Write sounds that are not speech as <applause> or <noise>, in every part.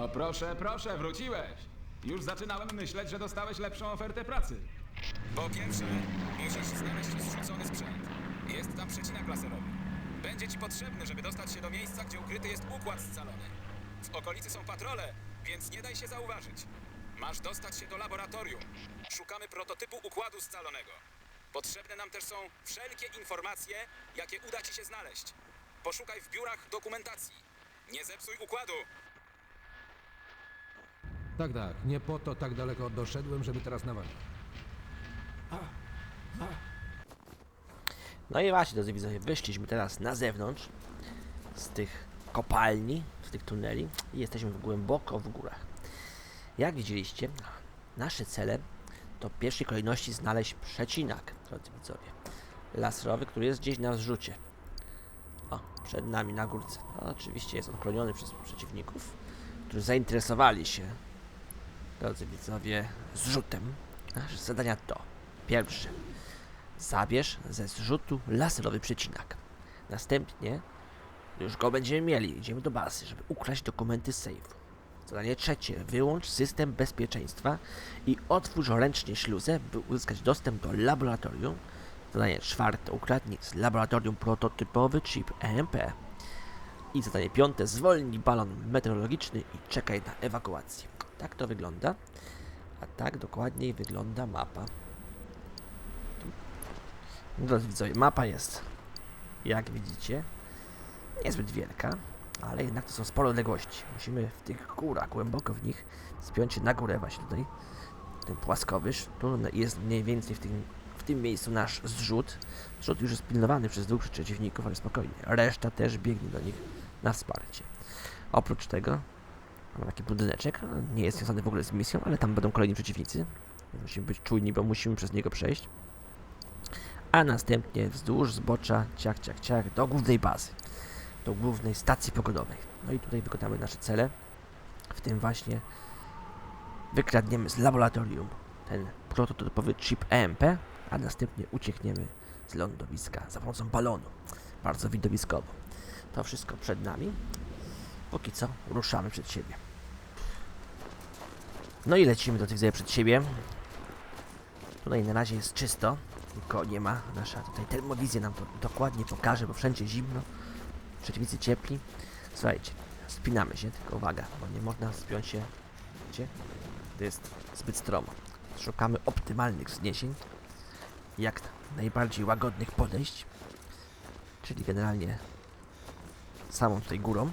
No proszę, proszę, wróciłeś. Już zaczynałem myśleć, że dostałeś lepszą ofertę pracy. Po pierwsze, musisz znaleźć zrzucony sprzęt. Jest tam przecinak laserowy. Będzie ci potrzebny, żeby dostać się do miejsca, gdzie ukryty jest układ scalony. W okolicy są patrole, więc nie daj się zauważyć. Masz dostać się do laboratorium. Szukamy prototypu układu scalonego. Potrzebne nam też są wszelkie informacje, jakie uda ci się znaleźć. Poszukaj w biurach dokumentacji. Nie zepsuj układu. Tak, tak. Nie po to tak daleko doszedłem, żeby teraz nawalić. No i właśnie, drodzy widzowie, wyszliśmy teraz na zewnątrz z tych kopalni, z tych tuneli i jesteśmy głęboko w górach. Jak widzieliście, nasze cele to w pierwszej kolejności znaleźć przecinak, drodzy widzowie. Laserowy, który jest gdzieś na zrzucie. O, przed nami na górce. No, oczywiście jest on chroniony przez przeciwników, którzy zainteresowali się, drodzy widzowie, zrzutem. Nasze zadania to pierwsze Zabierz ze zrzutu laserowy przecinak. Następnie, już go będziemy mieli, idziemy do bazy, żeby ukraść dokumenty sejfu. Zadanie trzecie. Wyłącz system bezpieczeństwa i otwórz ręcznie śluzę, by uzyskać dostęp do laboratorium. Zadanie czwarte. Ukradnij z laboratorium prototypowy chip EMP. I zadanie piąte. Zwolnij balon meteorologiczny i czekaj na ewakuację. Tak to wygląda. A tak dokładniej wygląda mapa. Drodzy widzowie, mapa jest, jak widzicie, niezbyt wielka, ale jednak to są spore odległości. Musimy w tych górach, głęboko w nich, spiąć się na górę właśnie tutaj, ten płaskowyż. Tu jest mniej więcej w tym, w tym miejscu nasz zrzut. Zrzut już jest pilnowany przez dwóch przeciwników, ale spokojnie. Reszta też biegnie do nich na wsparcie. Oprócz tego mamy taki budyneczek, nie jest związany w ogóle z misją, ale tam będą kolejni przeciwnicy. Musimy być czujni, bo musimy przez niego przejść a następnie wzdłuż zbocza, ciach, ciach, ciach, do głównej bazy, do głównej stacji pogodowej. No i tutaj wykonamy nasze cele, w tym właśnie wykradniemy z laboratorium ten prototypowy chip EMP, a następnie uciekniemy z lądowiska za pomocą balonu. Bardzo widowiskowo. To wszystko przed nami. Póki co ruszamy przed siebie. No i lecimy do tych widzenia przed siebie. Tutaj na razie jest czysto, tylko nie ma. Nasza tutaj termowizja nam to dokładnie pokaże, bo wszędzie zimno, przeciwnicy ciepli. Słuchajcie, spinamy się, tylko uwaga, bo nie można spiąć się, gdzie? To jest zbyt stromo. Szukamy optymalnych wzniesień, jak najbardziej łagodnych podejść, czyli generalnie samą tutaj górą.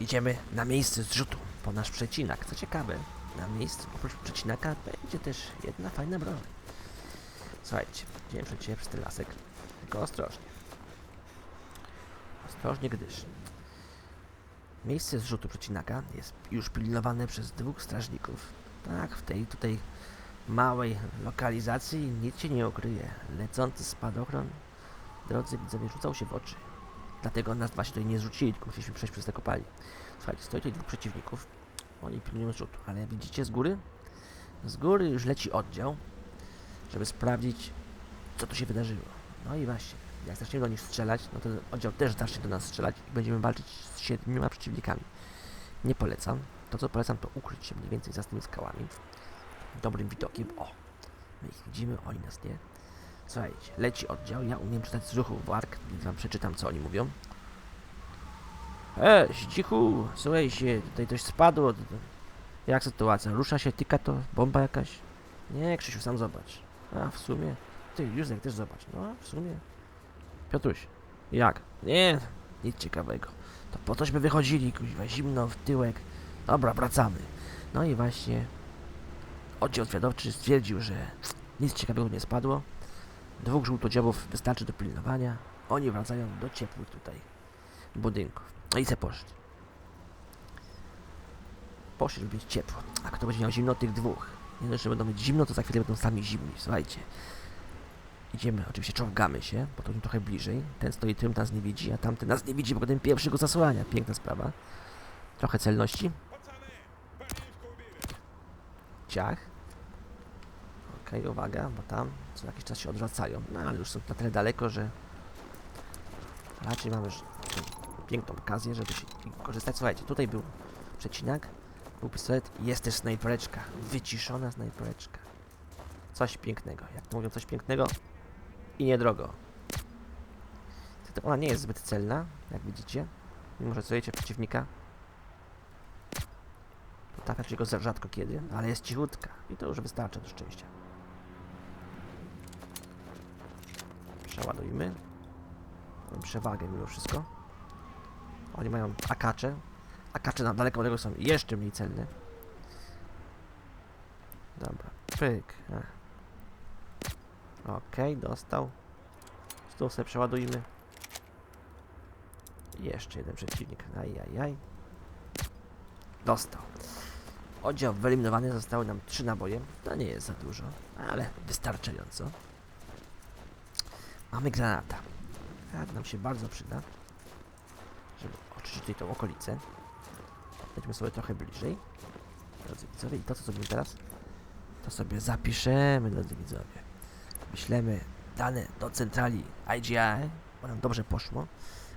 Idziemy na miejsce zrzutu po nasz przecinak. Co ciekawe, na miejscu oprócz przecinaka będzie też jedna fajna broń. Słuchajcie, idziemy przed siebie przez ten lasek, tylko ostrożnie. Ostrożnie, gdyż miejsce zrzutu przecinaka jest już pilnowane przez dwóch strażników. Tak, w tej tutaj małej lokalizacji nic się nie ukryje. Lecący spadochron, drodzy widzowie, rzucał się w oczy. Dlatego nas właśnie tutaj nie zrzucili, tylko musieliśmy przejść przez te kopalnie. Słuchajcie, stoi tutaj dwóch przeciwników. Oni pilnują zrzutu, ale widzicie z góry? Z góry już leci oddział, żeby sprawdzić, co tu się wydarzyło. No i właśnie, jak zaczniemy do nich strzelać, no to oddział też zacznie do nas strzelać i będziemy walczyć z siedmioma przeciwnikami. Nie polecam. To, co polecam, to ukryć się mniej więcej za tymi skałami. Dobrym widokiem. O! My ich widzimy, oni nas nie. Słuchajcie, leci oddział. Ja umiem czytać z ruchu warg, więc wam przeczytam, co oni mówią. E, cichu, słuchaj się, tutaj coś spadło. Jak sytuacja? Rusza się, tyka to? Bomba jakaś? Nie, Krzysiu, sam zobacz. A, w sumie. Ty, Józek też zobacz. No, w sumie. Piotruś, jak? Nie, nic ciekawego. To po tośmy wychodzili, kuźwa, zimno w tyłek. Dobra, wracamy. No i właśnie oddział zwiadowczy stwierdził, że nic ciekawego nie spadło. Dwóch żółtodziobów wystarczy do pilnowania. Oni wracają do ciepłych tutaj budynków. No i se poszli. Poszli, żeby mieć ciepło. A kto będzie miał zimno? Tych dwóch. Nie że będą mieć zimno, to za chwilę będą sami zimni. Słuchajcie. Idziemy, oczywiście czołgamy się, bo to trochę bliżej. Ten stoi tym, nas nie widzi, a tamten nas nie widzi, bo ten pierwszy go zasłania. Piękna sprawa. Trochę celności. Ciach. Okej, uwaga, bo tam co jakiś czas się odwracają. No ale już są na tyle daleko, że raczej mamy już piękną okazję, żeby się korzystać. Słuchajcie, tutaj był Przecinak. Był pistolet. Jest też snajpereczka. Wyciszona snajpereczka. Coś pięknego. Jak to mówią, coś pięknego i niedrogo. Ona nie jest zbyt celna, jak widzicie. Mimo, że celujecie przeciwnika. Trafia się go za rzadko kiedy, ale jest cichutka. I to już wystarcza do szczęścia. Przeładujmy. Mamy przewagę mimo wszystko. Oni mają akacze. Akacze na daleko odległe są jeszcze mniej celne. Dobra, pyk. Okej, dostał. Stąd sobie przeładujmy. Jeszcze jeden przeciwnik. Ajajaj. Dostał. Oddział wyeliminowany, zostały nam trzy naboje. To nie jest za dużo, ale wystarczająco. Mamy granata. Tak, nam się bardzo przyda, oczyścić tutaj tą okolicę. Wejdźmy sobie trochę bliżej. Drodzy widzowie, i to co zrobimy teraz, to sobie zapiszemy, drodzy widzowie. Wyślemy dane do centrali IGI, bo nam dobrze poszło.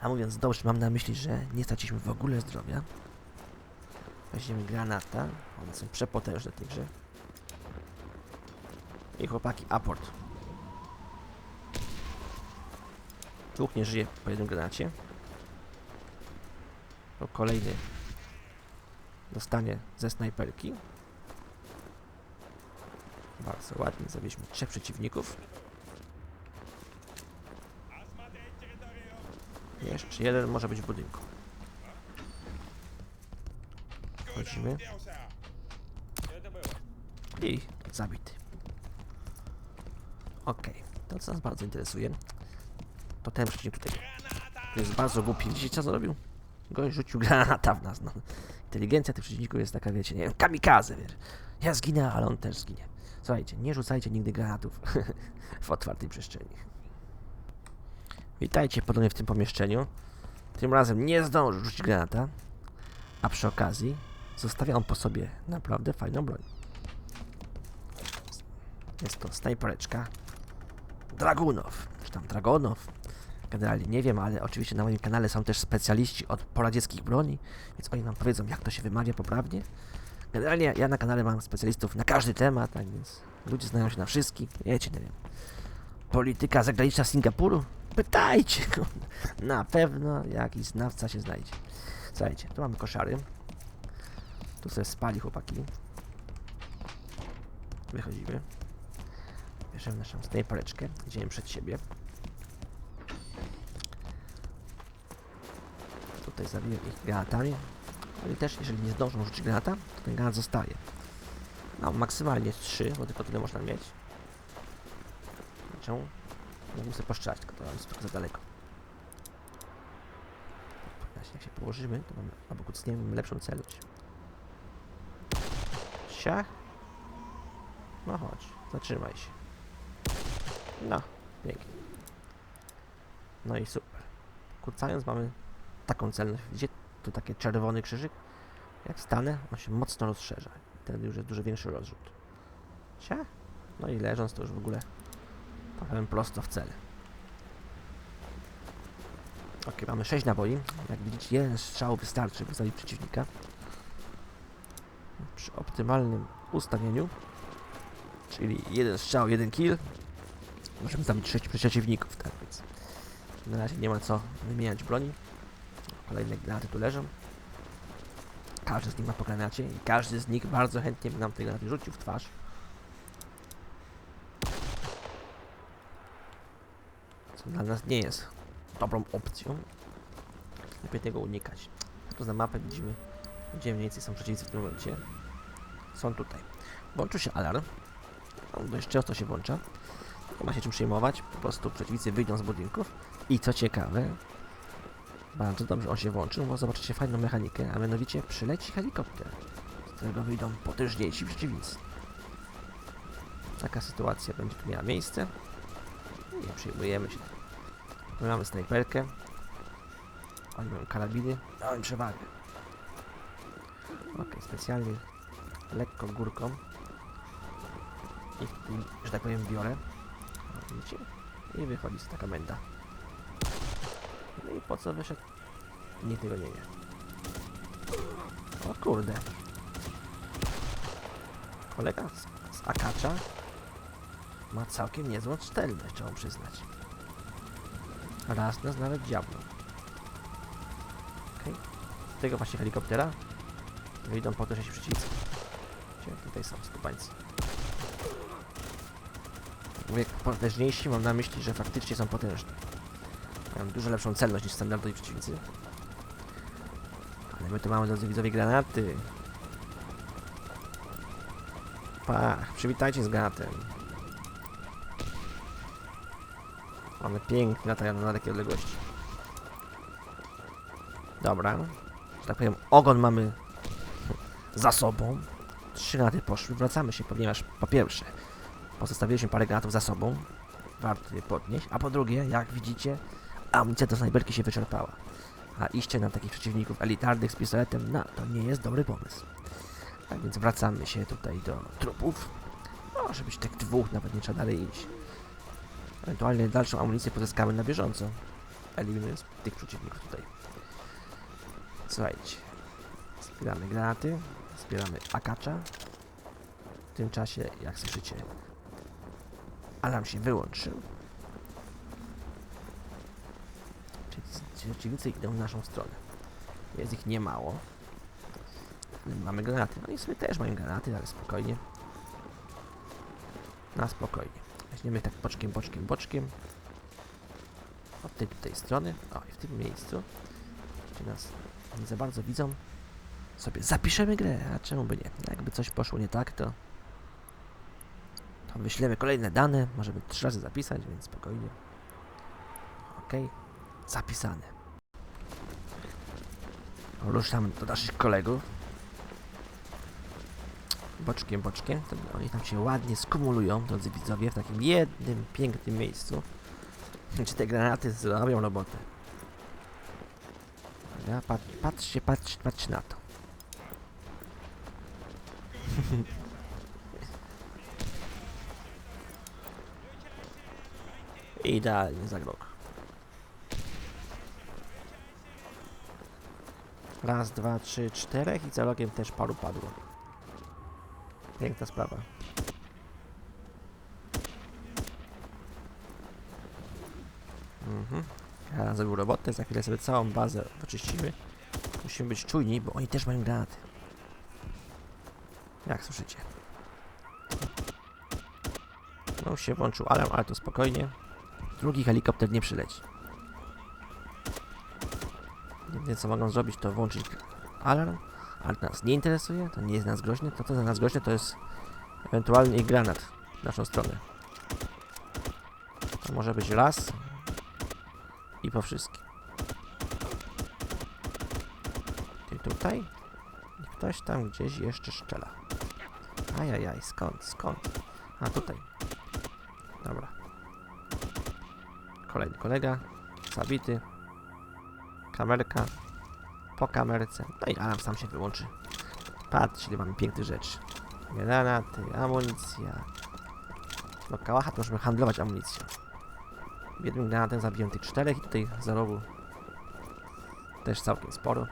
A mówiąc dobrze, mam na myśli, że nie straciliśmy w ogóle zdrowia. Weźmiemy granata. One są przepotężne tej grze. I chłopaki, aport. Dwóch nie żyje po jednym granacie. Kolejny dostanie ze snajperki. Bardzo ładnie, zabiliśmy trzech przeciwników. Jeszcze jeden może być w budynku. Wchodzimy. I zabity. Okej, to co nas bardzo interesuje, to ten przeciwnik tutaj. To jest bardzo głupi. Widzicie co zrobił? Gość rzucił <laughs> granata w nas. No. Inteligencja tych przeciwników jest taka, wiecie, nie wiem, kamikaze, wiesz. Ja zginę, ale on też zginie. Słuchajcie, nie rzucajcie nigdy granatów <laughs> w otwartej przestrzeni. Witajcie ponownie w tym pomieszczeniu. Tym razem nie zdążył rzucić granata, a przy okazji zostawia on po sobie naprawdę fajną broń. Jest to snajpereczka Dragunov, czy tam Dragonow. Generalnie nie wiem, ale oczywiście na moim kanale są też specjaliści od poradzieckich broni, więc oni nam powiedzą, jak to się wymawia poprawnie. Generalnie ja na kanale mam specjalistów na każdy temat, tak więc ludzie znają się na wszystkich. Wiecie, nie wiem. Polityka zagraniczna Singapuru? Pytajcie! <laughs> Na pewno jakiś znawca się znajdzie. Słuchajcie, tu mamy koszary. Tu sobie spali chłopaki. Wychodzimy. Bierzemy naszą snajpereczkę. Idziemy przed siebie. Tutaj zabiję ich granatami. Ale też, jeżeli nie zdążą rzucić granata, to ten granat zostaje. No, maksymalnie 3, bo tylko tyle można mieć. Czemu? Mógłbym sobie poszczać, tylko to jest trochę za daleko. Właśnie jak się położymy, to mamy, albo kucniemy, mamy lepszą celność. Siach. No chodź, zatrzymaj się. No, pięknie. No i super. Kucając mamy taką celność. Widzicie? Tu taki czerwony krzyżyk. Jak stanę, on się mocno rozszerza. Wtedy już jest dużo większy rozrzut. Siach. No i leżąc to już w ogóle trafiałem prosto w cel. Ok, mamy 6 naboi. Jak widzicie, jeden strzał wystarczy, by zabić przeciwnika. Przy optymalnym ustawieniu, czyli jeden strzał, jeden kill, możemy zabić 6 przeciwników, tak więc na razie nie ma co wymieniać broni. Kolejne granaty tu leżą. Każdy z nich ma po granacie i każdy z nich bardzo chętnie by nam te granaty rzucił w twarz. Co dla nas nie jest dobrą opcją. Lepiej tego unikać. Tu za mapę widzimy, gdzie mniej więcej są przeciwnicy w tym momencie. Są tutaj. Włączył się alarm. On dość często się włącza. Nie ma się czym przejmować. Po prostu przeciwnicy wyjdą z budynków. I co ciekawe, bardzo dobrze on się włączył, bo zobaczycie fajną mechanikę, a mianowicie przyleci helikopter, z którego wyjdą potężniejsi przeciwnicy. Taka sytuacja będzie tu miała miejsce. Nie przejmujemy się. My mamy snajperkę. Oni mają karabiny. Mamy przewagę. Ok, specjalnie lekko górką. I tu, że tak powiem, biorę. Widzicie? I wychodzi z taka menda. No i po co wyszedł? Nikt tego nie wie. O kurde. Kolega z, z Akacza ma całkiem niezłą cztelność, trzeba przyznać. Raz nas nawet dziabnął. Okej. Z tego właśnie helikoptera wyjdą potężniejsi przeciwcy. Gdzie tutaj są skupańcy? Mówię potężniejsi, mam na myśli, że faktycznie są potężni. Mają dużo lepszą celność niż standardowi przeciwnicy. My tu mamy, drodzy widzowie, granaty. Pach, przywitajcie z granatem. Mamy pięknie latają na takiej odległości. Dobra. Że tak powiem, ogon mamy <laughs> za sobą. Trzy granaty poszły. Wracamy się, ponieważ po pierwsze pozostawiliśmy parę granatów za sobą. Warto je podnieść. A po drugie, jak widzicie, amunicja do snajperki się wyczerpała. A iście na takich przeciwników elitarnych z pistoletem, no to nie jest dobry pomysł. Tak więc wracamy się tutaj do trupów. No, żeby tych dwóch nawet nie trzeba dalej iść. Ewentualnie dalszą amunicję pozyskamy na bieżąco. Eliminując tych przeciwników tutaj. Słuchajcie. Zbieramy granaty. Zbieramy akacza. W tym czasie, jak słyszycie, alarm się wyłączył. Czyli przeciwnicy idą w naszą stronę. Jest ich niemało. Mamy granaty. No i sobie też mają granaty, ale spokojnie. Na spokojnie. Weźmiemy tak boczkiem, boczkiem, boczkiem. Od tej tutaj strony. O, i w tym miejscu. Gdzie nas nie za bardzo widzą. Sobie zapiszemy grę, a czemu by nie? Jakby coś poszło nie tak, to to wyślemy kolejne dane, możemy trzy razy zapisać, więc spokojnie. Ok, zapisane. Ruszamy do naszych kolegów. Boczkiem, boczkiem. Oni tam się ładnie skumulują, drodzy widzowie, w takim jednym pięknym miejscu. <laughs> Czy te granaty zrobią robotę? Ja, pat, patrzcie, patrzcie, patrzcie na to. <laughs> Idealnie za rok. Raz, dwa, trzy, czterech i za rogiem też paru padło. Piękna sprawa. Mhm. Ja zrobił robotę, za chwilę sobie całą bazę oczyścimy. Musimy być czujni, bo oni też mają granaty. Jak słyszycie? No się włączył alarm, ale to spokojnie. Drugi helikopter nie przyleci. Jedyne co mogą zrobić to włączyć alarm, ale nas nie interesuje, to nie jest nas groźne. To co za nas groźne to jest ewentualnie ich granat w naszą stronę. To może być raz i po wszystkim. I tutaj i ktoś tam gdzieś jeszcze szczela. Ajajaj, skąd, skąd? A tutaj. Dobra. Kolejny kolega. Zabity. Kamerka. Po kamerce. No i alarm sam się wyłączy. Patrz, ile mamy pięknych rzeczy. Granaty, amunicja. No kałacha to możemy handlować amunicją. Jednym granatem zabiłem tych czterech i tutaj za rogu też całkiem sporo.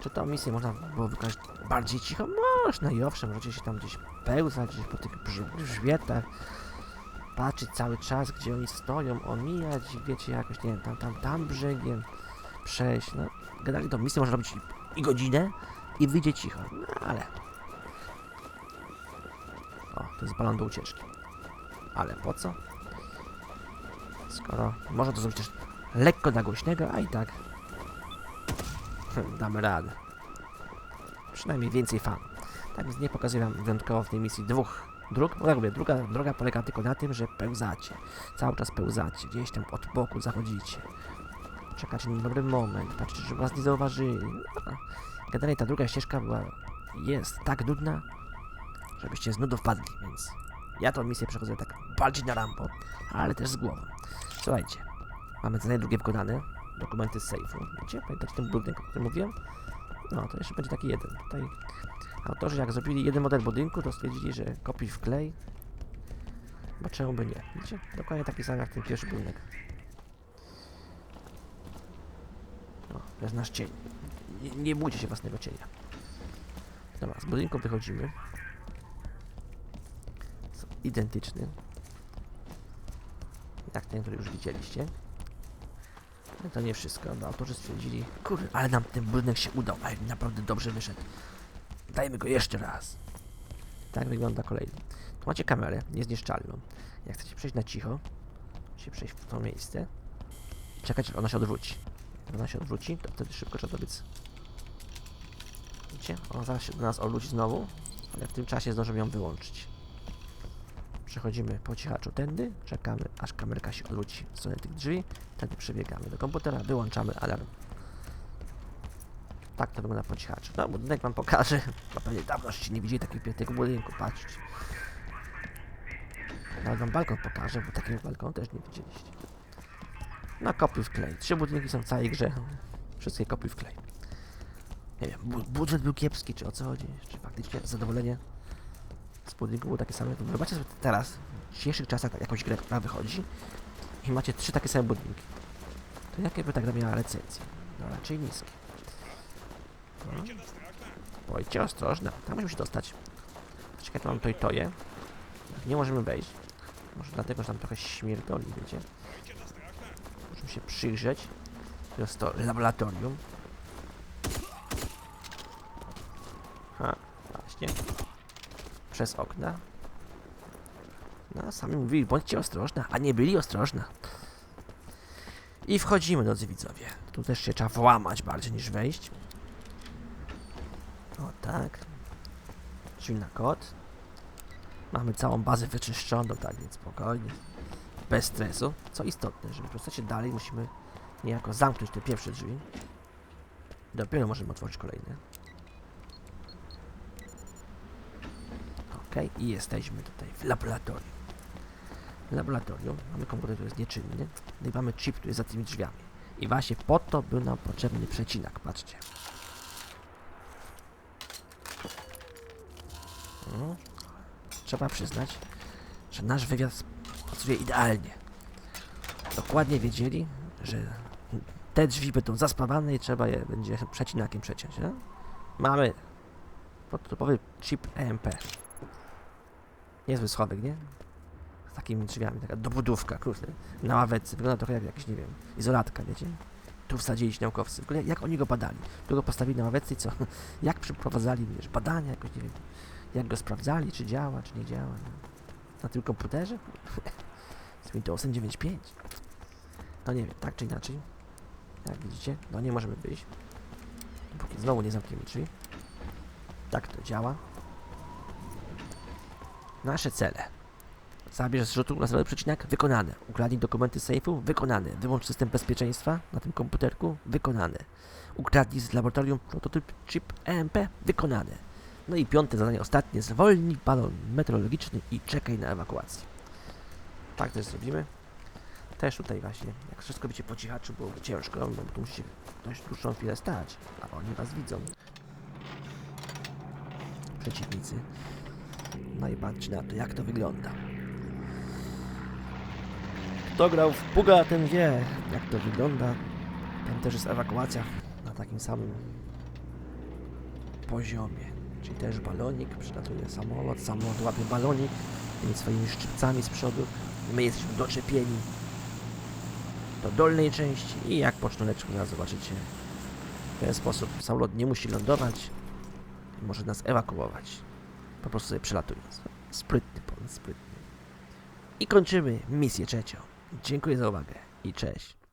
Czy tą misję można było wykonać bardziej cicho? Można i owszem, możecie się tam gdzieś pełzać, gdzieś po tych grzbietach patrzeć cały czas, gdzie oni stoją, omijać, wiecie, jakoś, nie wiem, tam, tam, tam brzegiem przejść, no, generalnie tą misję można robić i, godzinę i wyjdzie cicho, no ale... O, to jest balon do ucieczki. Ale po co? Skoro można to zrobić też lekko dla głośnego, a i tak <laughs> damy radę. Przynajmniej więcej fan. Tak więc nie pokazuję wam wyjątkowo w tej misji dwóch dróg. Bo jak mówię, druga droga polega tylko na tym, że pełzacie. Cały czas pełzacie. Gdzieś tam od boku zachodzicie. Czekacie na dobry moment. Patrzycie, żeby was nie zauważyli. Generalnie ta druga ścieżka była, jest tak nudna, żebyście z nudów wpadli, więc ja tą misję przechodzę tak bardziej na rampo, ale też z głową. Słuchajcie, mamy zadanie drugie wykonane. Dokumenty z sejfu. Wiecie? Pamiętacie ten budynek, o którym mówiłem? No, to jeszcze będzie taki jeden. Tutaj autorzy jak zrobili jeden model budynku, to stwierdzili, że kopiuj w klej. Bo czemu by nie? Widzicie? Dokładnie taki sam jak ten pierwszy budynek. O, to jest nasz cień. Nie, nie bójcie się własnego cienia. Dobra, z budynku wychodzimy. Są identyczny. Jak ten, który już widzieliście. No to nie wszystko, bo autorzy stwierdzili, kurde, ale nam ten budynek się udał, ale naprawdę dobrze wyszedł. Dajmy go jeszcze raz. Tak wygląda kolejny. Tu macie kamerę niezniszczalną. Jak chcecie przejść na cicho, musicie przejść w to miejsce. Czekać, aż ona się odwróci. Ona się odwróci, to wtedy szybko trzeba dobiec. Widzicie? Ona zaraz się do nas odwróci znowu, ale w tym czasie zdążymy ją wyłączyć. Przechodzimy po cichaczu tędy, czekamy aż kamerka się odwróci w stronę tych drzwi, wtedy przebiegamy do komputera, wyłączamy alarm. Tak to wygląda po cichaczu. No, budynek wam pokażę, bo pewnie dawno się nie widzieli takiego pięknego budynku, patrzcie. Nawet wam balkon pokażę, bo takiego balkonu też nie widzieliście. No, kopiuj w klej. Trzy budynki są w całej grze. Wszystkie kopiuj w klej. Nie wiem, bu budżet był kiepski, czy o co chodzi? Czy faktycznie zadowolenie z budynku było takie same? Zobaczcie sobie teraz, w dzisiejszych czasach tak jakąś grę, która wychodzi i macie trzy takie same budynki. To jakie by ta gra miała recenzję? No raczej niskie. No. Ostrożnie, tam musimy się dostać. Czekaj, tu mam to i toje. Nie możemy wejść. Może dlatego, że tam trochę śmierdoli, wiecie. Musimy się przyjrzeć. To jest to laboratorium. Ha, właśnie. Przez okna. No, sami mówili, bądźcie ostrożna, a nie byli ostrożna. I wchodzimy, drodzy widzowie. Tu też się trzeba włamać bardziej niż wejść. O tak. Drzwi na kod. Mamy całą bazę wyczyszczoną, tak więc spokojnie. Bez stresu. Co istotne, żeby dostać dalej, musimy niejako zamknąć te pierwsze drzwi. Dopiero możemy otworzyć kolejne. Ok, i jesteśmy tutaj w laboratorium. W laboratorium mamy komputer, który jest nieczynny. No i mamy chip, który jest za tymi drzwiami. I właśnie po to był nam potrzebny przecinak, patrzcie. No, trzeba przyznać, że nasz wywiad pracuje idealnie. Dokładnie wiedzieli, że te drzwi będą zaspawane i trzeba je będzie przecinakiem przeciąć. No? Mamy podtopowy chip EMP. Niezły schowek, nie? Z takimi drzwiami, taka dobudówka, kurde, na ławeczce. Wygląda trochę jak jakiś, nie wiem, izolatka, wiecie? Tu wsadzili naukowcy. W ogóle jak oni go badali? Tu go postawili na ławeczce i co? <laughs> Jak przeprowadzali, wiesz, badania jakoś, nie wiem, jak go sprawdzali, czy działa, czy nie działa. No. Na tym komputerze? Windowsem 9.5. No nie wiem, tak czy inaczej. Jak widzicie, no nie możemy wyjść. Póki znowu nie zamkniemy drzwi. Tak to działa. Nasze cele. Zabierz z rzutu laserowy przecinak? Wykonane. Ukradnij dokumenty sejfu? Wykonane. Wyłącz system bezpieczeństwa na tym komputerku? Wykonane. Ukradnij z laboratorium prototyp chip EMP? Wykonane. No i piąte zadanie, ostatnie. Zwolnij balon meteorologiczny i czekaj na ewakuację. Tak też zrobimy. Też tutaj właśnie, jak wszystko będzie po cichaczu, byłoby ciężko, no bo tu dość dłuższą chwilę stać, a oni was widzą. Przeciwnicy. No i patrzcie na to, jak to wygląda. Kto grał w Puga, ten wie, jak to wygląda. Tam też jest ewakuacja na takim samym poziomie. Czyli też balonik, przylatuje samolot, samolot łapie balonik tymi swoimi szczypcami z przodu. My jesteśmy doczepieni do dolnej części i jak po sznureczku nas zobaczycie. W ten sposób samolot nie musi lądować może nas ewakuować. Po prostu sobie przelatując. Sprytny pomysł, sprytny. I kończymy misję trzecią. Dziękuję za uwagę i cześć.